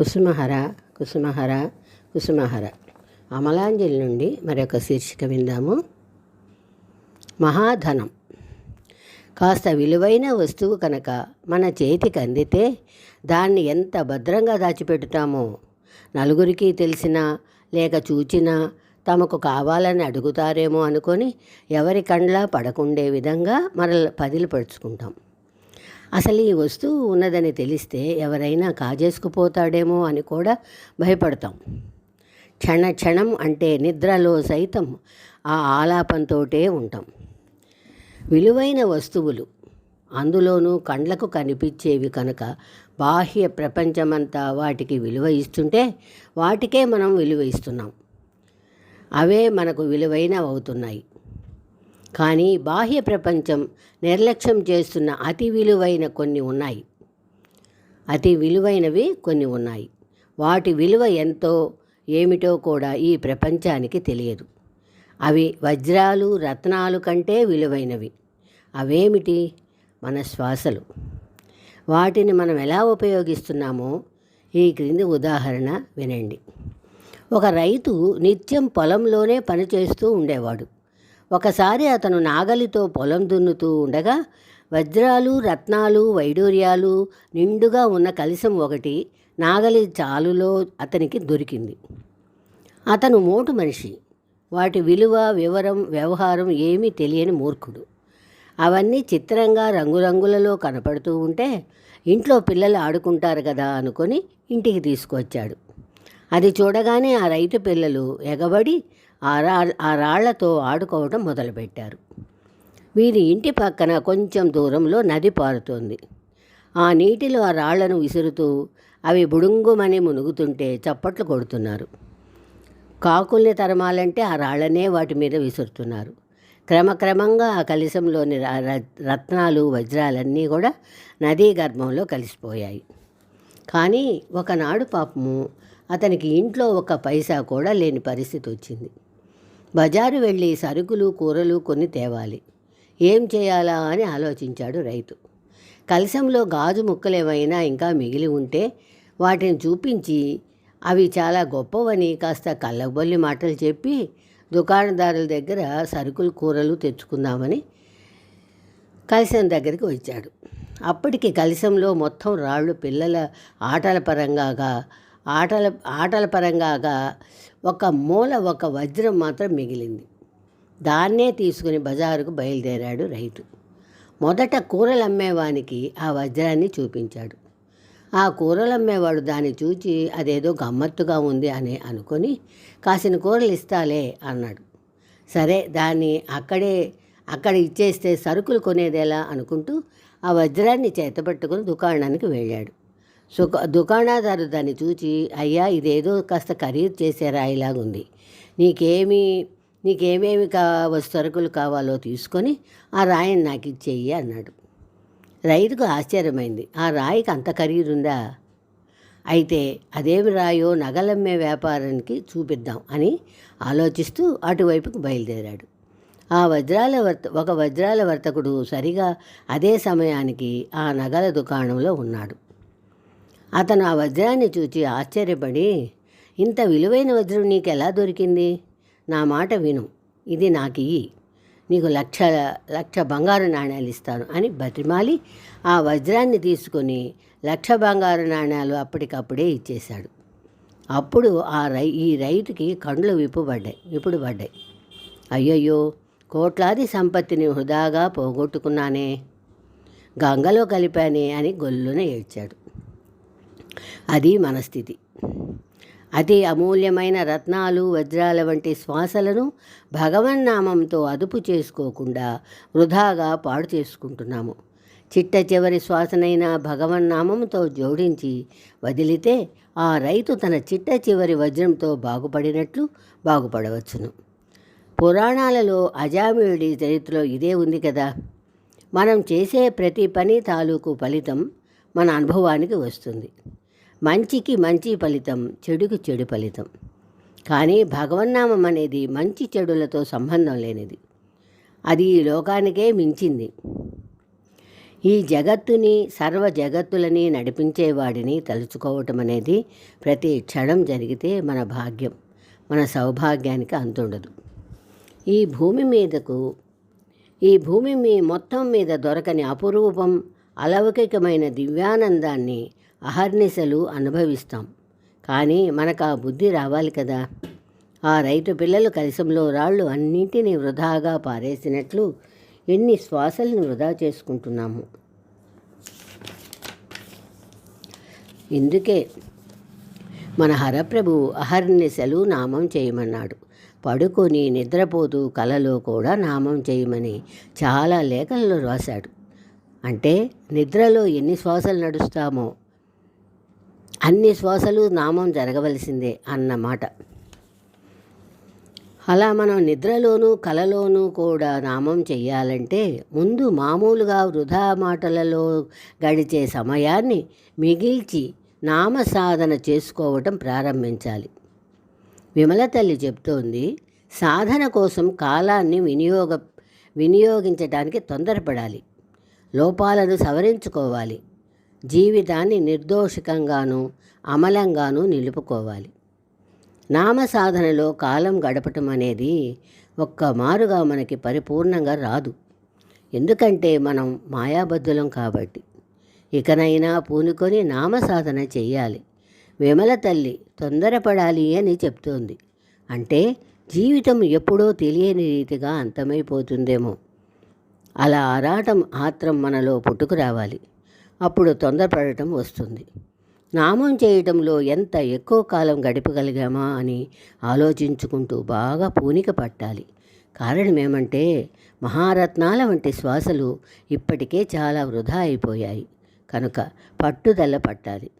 కుసుమహర కుసుమహర కుసుమహర. అమలాంజలి నుండి మరొక శీర్షిక విందాము. మహాధనం. కాస్త విలువైన వస్తువు కనుక మన చేతికి అందితే దాన్ని ఎంత భద్రంగా దాచిపెట్టుతామో. నలుగురికి తెలిసినా లేక చూచినా తమకు కావాలని అడుగుతారేమో అనుకొని ఎవరి కండ్లా పడకుండే విధంగా మరల పదిలిపరుచుకుంటాం. అసలు ఈ వస్తువు ఉన్నదని తెలిస్తే ఎవరైనా కాజేసుకుపోతాడేమో అని కూడా భయపడతాం. క్షణ క్షణం అంటే నిద్రలో సైతం ఆ ఆలాపంతోటే ఉంటాం. విలువైన వస్తువులు అందులోనూ కండ్లకు కనిపించేవి కనుక బాహ్య ప్రపంచమంతా వాటికి విలువ ఇస్తుంటే వాటికే మనం విలువ ఇస్తున్నాం. అవే మనకు విలువైనవి అవుతున్నాయి కానీ బాహ్య ప్రపంచం నిర్లక్ష్యం చేస్తున్న అతి విలువైన కొన్ని ఉన్నాయి. అతి విలువైనవి కొన్ని ఉన్నాయి. వాటి విలువ ఎంతో ఏమిటో కూడా ఈ ప్రపంచానికి తెలియదు. అవి వజ్రాలు రత్నాలు కంటే విలువైనవి. అవేమిటి? మన శ్వాసలు. వాటిని మనం ఎలా ఉపయోగిస్తున్నామో ఈ క్రింది ఉదాహరణ వినండి. ఒక రైతు నిత్యం పొలంలోనే పనిచేస్తూ ఉండేవాడు. ఒకసారి అతను నాగలితో పొలం దున్నుతూ ఉండగా వజ్రాలు రత్నాలు వైడూర్యాలు నిండుగా ఉన్న కలిసం ఒకటి నాగలి చాలులో అతనికి దొరికింది. అతను మోటు మనిషి. వాటి విలువ వివరం వ్యవహారం ఏమీ తెలియని మూర్ఖుడు. అవన్నీ చిత్రంగా రంగురంగులలో కనపడుతూ ఉంటే ఇంట్లో పిల్లలు ఆడుకుంటారు కదా అనుకొని ఇంటికి తీసుకొచ్చాడు. అది చూడగానే ఆ రైతు పిల్లలు ఎగబడి ఆ రా ఆ రాళ్ళతో ఆడుకోవడం మొదలుపెట్టారు. వీరి ఇంటి పక్కన కొంచెం దూరంలో నది పారుతోంది. ఆ నీటిలో ఆ రాళ్ళను విసురుతూ అవి బుడుంగుమని మునుగుతుంటే చప్పట్లు కొడుతున్నారు. కాకుల్ని తరమాలంటే ఆ రాళ్ళనే వాటి మీద విసురుతున్నారు. క్రమక్రమంగా ఆ కలశంలోని రత్నాలు వజ్రాలన్నీ కూడా నదీ గర్భంలో కలిసిపోయాయి. కానీ ఒకనాడు పాపము అతనికి ఇంట్లో ఒక పైసా కూడా లేని పరిస్థితి వచ్చింది. బజారు వెళ్ళి సరుకులు కూరలు కొని తేవాలి. ఏం చేయాలా అని ఆలోచించాడు రైతు. కలశంలో గాజు ముక్కలేమైనా ఇంకా మిగిలి ఉంటే వాటిని చూపించి అవి చాలా గొప్పవని కాస్త కళ్ళబొల్లి మాటలు చెప్పి దుకాణదారుల దగ్గర సరుకులు కూరలు తెచ్చుకుందామని కలశం దగ్గరికి వచ్చాడు. అప్పటికి కలశంలో మొత్తం రాళ్ళు పిల్లల ఆటల పరంగాగా ఆటల ఆటల పరంగాగా ఒక మూల ఒక వజ్రం మాత్రం మిగిలింది. దాన్నే తీసుకుని బజారుకు బయలుదేరాడు రైతు. మొదట కూరలు అమ్మేవానికి ఆ వజ్రాన్ని చూపించాడు. ఆ కూరలు అమ్మేవాడు దాన్ని చూచి అదేదో గమ్మత్తుగా ఉంది అని అనుకొని కాసిన కూరలు ఇస్తాలే అన్నాడు. సరే దాన్ని అక్కడే అక్కడ ఇచ్చేస్తే సరుకులు కొనేదేలా అనుకుంటూ ఆ వజ్రాన్ని చేతపట్టుకుని దుకాణానికి వెళ్ళాడు. సుక దుకాణదారు దాన్ని చూచి అయ్యా ఇదేదో కాస్త ఖరీదు చేసే ఇలాగుంది. నీకేమి నీకేమేమి కా సరుకులు కావాలో తీసుకొని ఆ రాయిని నాకు ఇచ్చేయి అన్నాడు. రైతుకు ఆశ్చర్యమైంది. ఆ రాయికి అంత ఖరీదుందా? అయితే అదేమి రాయో నగలమ్మే వ్యాపారానికి చూపిద్దాం అని ఆలోచిస్తూ అటువైపుకు బయలుదేరాడు. ఆ వజ్రాల వర్త ఒక వజ్రాల వర్తకుడు సరిగా అదే సమయానికి ఆ నగల దుకాణంలో ఉన్నాడు. అతను ఆ వజ్రాన్ని చూచి ఆశ్చర్యపడి ఇంత విలువైన వజ్రం నీకు ఎలా దొరికింది? నా మాట విను. ఇది నాకు ఇయ్యి. నీకు లక్ష లక్ష బంగారు నాణ్యాలు ఇస్తాను అని బతిమాలి ఆ వజ్రాన్ని తీసుకొని లక్ష బంగారు నాణ్యాలు అప్పటికప్పుడే ఇచ్చేశాడు. అప్పుడు ఆ రై ఈ రైతుకి కండ్లు విప్పుబడ్డాయి విప్పుడు పడ్డాయి అయ్యయ్యో కోట్లాది సంపత్తిని హృదాగా పోగొట్టుకున్నానే గంగలో కలిపానే అని గొల్లున ఏడ్చాడు. అది మన స్థితి. అతి అమూల్యమైన రత్నాలు వజ్రాల వంటి శ్వాసలను భగవన్నామంతో అదుపు చేసుకోకుండా వృధాగా పాడు చేసుకుంటున్నాము. చిట్ట చివరి శ్వాసనైన భగవన్నామంతో జోడించి వదిలితే ఆ రైతు తన చిట్ట చివరి వజ్రంతో బాగుపడినట్లు బాగుపడవచ్చును. పురాణాలలో అజామీయుడి చరిత్రలో ఇదే ఉంది కదా. మనం చేసే ప్రతి పని తాలూకు ఫలితం మన అనుభవానికి వస్తుంది. మంచికి మంచి ఫలితం చెడుకు చెడు ఫలితం. కానీ భగవన్నామం అనేది మంచి చెడులతో సంబంధం లేనిది. అది ఈ లోకానికే మించింది. ఈ జగత్తుని సర్వ జగత్తులని నడిపించేవాడిని తలుచుకోవటం అనేది ప్రతి క్షణం జరిగితే మన భాగ్యం మన సౌభాగ్యానికి అంతుండదు. ఈ భూమి మీదకు ఈ భూమి మీ మొత్తం మీద దొరకని అపురూపం అలౌకికమైన దివ్యానందాన్ని అహర్నిశలు అనుభవిస్తాం. కానీ మనకు ఆ బుద్ధి రావాలి కదా? ఆ రైతు పిల్లలు కలిసంలో రాళ్ళు అన్నింటినీ వృధాగా పారేసినట్లు ఎన్ని శ్వాసల్ని వృధా చేసుకుంటున్నాము? ఇందుకే మన హరప్రభు అహర్నిశలు నామం చేయమన్నాడు. పడుకొని నిద్రపోతూ కలలో కూడా నామం చేయమని చాలా లేఖల్లో రాశాడు. అంటే నిద్రలో ఎన్ని శ్వాసలు నడుస్తామో అన్ని శ్వాసలు నామం జరగవలసిందే అన్నమాట అలా మనం నిద్రలోనూ కలలోనూ కూడా నామం చెయ్యాలంటే ముందు మామూలుగా వృధా మాటలలో గడిచే సమయాన్ని మిగిల్చి నామ సాధన చేసుకోవటం ప్రారంభించాలి. విమల తల్లి చెప్తోంది సాధన కోసం కాలాన్ని వినియోగ వినియోగించడానికి తొందరపడాలి. లోపాలను సవరించుకోవాలి. జీవితాన్ని నిర్దోషికంగాను అమలంగాను నిలుపుకోవాలి. నామ సాధనలో కాలం గడపటం అనేది ఒక్క మారుగా మనకి పరిపూర్ణంగా రాదు. ఎందుకంటే మనం మాయాబద్ధులం కాబట్టి. ఇకనైనా పూనుకొని నామ సాధన చెయ్యాలి. విమల తల్లి తొందరపడాలి అని చెప్తోంది. అంటే జీవితం ఎప్పుడో తెలియని రీతిగా అంతమైపోతుందేమో. అలా ఆరాటం ఆత్రం మనలో పుట్టుకురావాలి. అప్పుడు తొందరపడటం వస్తుంది. నామం చేయటంలో ఎంత ఎక్కువ కాలం గడపగలిగామా అని ఆలోచించుకుంటూ బాగా పూనిక పట్టాలి. కారణం ఏమంటే మహారత్నాల వంటి శ్వాసలు ఇప్పటికే చాలా వృధా అయిపోయాయి. కనుక పట్టుదల పట్టాలి.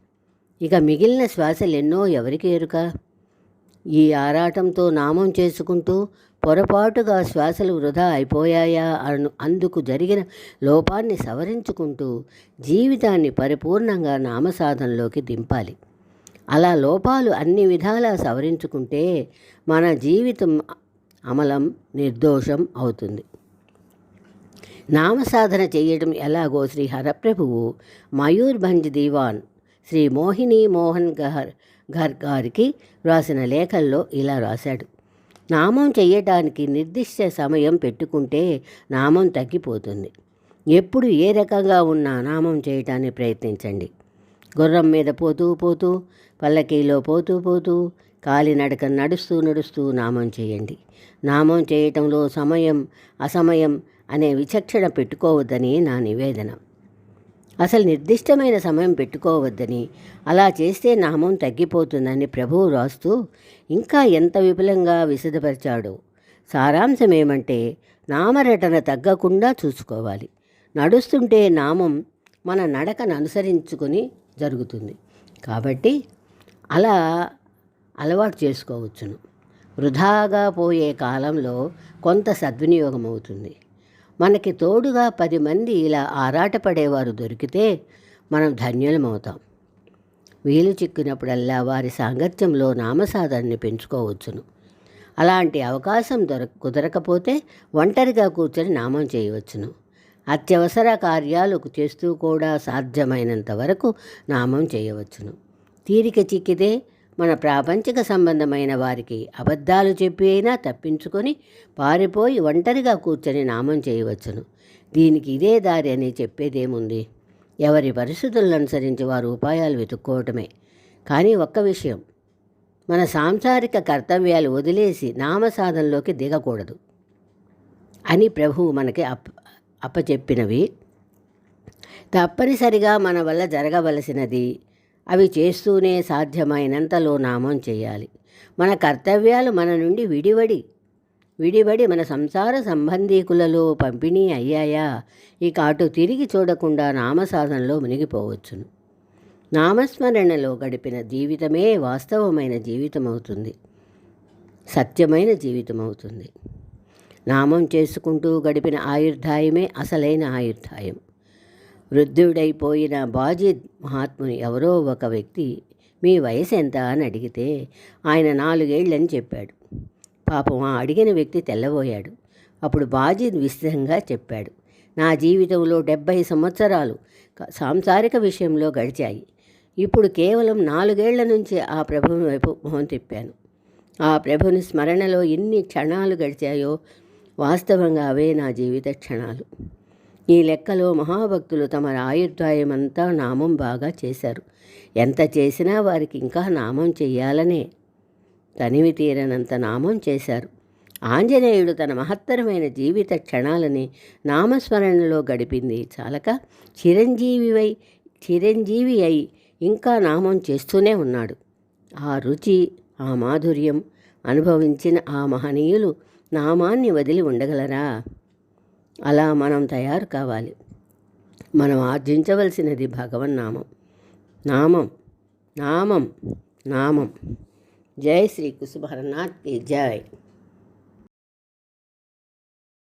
ఇక మిగిలిన శ్వాసలు ఎన్నో ఎవరికి ఎరుక? ఈ ఆరాటంతో నామం చేసుకుంటూ పొరపాటుగా శ్వాసలు వృధా అయిపోయాయా అను అందుకు జరిగిన లోపాన్ని సవరించుకుంటూ జీవితాన్ని పరిపూర్ణంగా నామసాధనలోకి దింపాలి. అలా లోపాలు అన్ని విధాలా సవరించుకుంటే మన జీవితం అమలం నిర్దోషం అవుతుంది. నామసాధన చేయడం ఎలాగో శ్రీ హరప్రభువు మయూర్భంజ్ దీవాన్ శ్రీ మోహిని మోహన్ గహర్ ఘర్ గారికి వ్రాసిన లేఖల్లో ఇలా రాశాడు. నామం చేయటానికి నిర్దిష్ట సమయం పెట్టుకుంటే నామం తగ్గిపోతుంది. ఎప్పుడు ఏ రకంగా ఉన్నా నామం చేయటాన్ని ప్రయత్నించండి. గుర్రం మీద పోతూ పోతూ పల్లకీలో పోతూ పోతూ కాలినడక నడుస్తూ నడుస్తూ నామం చేయండి. నామం చేయటంలో సమయం అసమయం అనే విచక్షణ పెట్టుకోవద్దని నా నివేదన. అసలు నిర్దిష్టమైన సమయం పెట్టుకోవద్దని. అలా చేస్తే నామం తగ్గిపోతుందని ప్రభువు రాస్తూ ఇంకా ఎంత విపులంగా విశదపరిచాడు? సారాంశం ఏమంటే నామరటన తగ్గకుండా చూసుకోవాలి. నడుస్తుంటే నామం మన నడకను అనుసరించుకొని జరుగుతుంది. కాబట్టి అలా అలవాటు చేసుకోవచ్చును. వృధాగా పోయే కాలంలో కొంత సద్వినియోగం అవుతుంది మనకి తోడుగా పది మంది ఇలా ఆరాటపడేవారు దొరికితే మనం ధన్యులమవుతాం. వీలు చిక్కినప్పుడల్లా వారి సాంగత్యంలో నామసాధాన్ని పెంచుకోవచ్చును. అలాంటి అవకాశం దొర కుదరకపోతే ఒంటరిగా కూర్చొని నామం చేయవచ్చును. అత్యవసర కార్యాలు చేస్తూ కూడా సాధ్యమైనంత వరకు నామం చేయవచ్చును. తీరిక చిక్కితే మన ప్రాపంచిక సంబంధమైన వారికి అబద్ధాలు చెప్పి అయినా తప్పించుకొని పారిపోయి ఒంటరిగా కూర్చొని నామం చేయవచ్చును. దీనికి ఇదే దారి అని చెప్పేదేముంది? ఎవరి పరిస్థితులను అనుసరించి వారు ఉపాయాలు వెతుక్కోవటమే. కానీ ఒక్క విషయం. మన సాంసారిక కర్తవ్యాలు వదిలేసి నామసాధనలోకి దిగకూడదు. అని ప్రభువు మనకి అప్ అప్పచెప్పినవి. తప్పనిసరిగా మన వల్ల జరగవలసినది అవి చేస్తూనే సాధ్యమైనంతలో నామం చేయాలి. మన కర్తవ్యాలు మన నుండి విడివడి విడివడి మన సంసార సంబంధీకులలో పంపిణీ అయ్యాయా? ఇక అటు తిరిగి చూడకుండా నామసాధనలో మునిగిపోవచ్చును. నామస్మరణలో గడిపిన జీవితమే వాస్తవమైన జీవితం అవుతుంది సత్యమైన జీవితం అవుతుంది నామం చేసుకుంటూ గడిపిన ఆయుర్దాయమే అసలైన ఆయుర్దాయం వృద్ధుడైపోయిన బాజిద్ మహాత్ముని ఎవరో ఒక వ్యక్తి మీ వయసు ఎంత అని అడిగితే ఆయన నాలుగేళ్ళని చెప్పాడు పాపం ఆ అడిగిన వ్యక్తి తెల్లబోయాడు అప్పుడు బాజిద్ విస్తృతంగా చెప్పాడు. నా జీవితంలో డెబ్భై సంవత్సరాలు సాంసారిక విషయంలో గడిచాయి. ఇప్పుడు కేవలం నాలుగేళ్ళ నుంచి ఆ ప్రభువుని వైపు మొహం తిప్పాను. ఆ ప్రభుని స్మరణలో ఎన్ని క్షణాలు గడిచాయో వాస్తవంగా అవే నా జీవిత క్షణాలు. ఈ లెక్కలో మహాభక్తులు తమ ఆయుర్దాయమంతా నామం బాగా చేశారు. ఎంత చేసినా వారికి ఇంకా నామం చెయ్యాలనే తనివి తీరనంత నామం చేశారు. ఆంజనేయుడు తన మహత్తరమైన జీవిత క్షణాలని నామస్మరణలో గడిపింది. చాలక చిరంజీవివై చిరంజీవి అయి ఇంకా నామం చేస్తూనే ఉన్నాడు. ఆ రుచి ఆ మాధుర్యం అనుభవించిన ఆ మహనీయులు నామాన్ని వదిలి ఉండగలరా? అలా మనం తయారు కావాలి. మనం ఆర్జించవలసినది భగవన్నామం నామం. నామం నామం జై శ్రీ కుసుభరనాథ్ జై.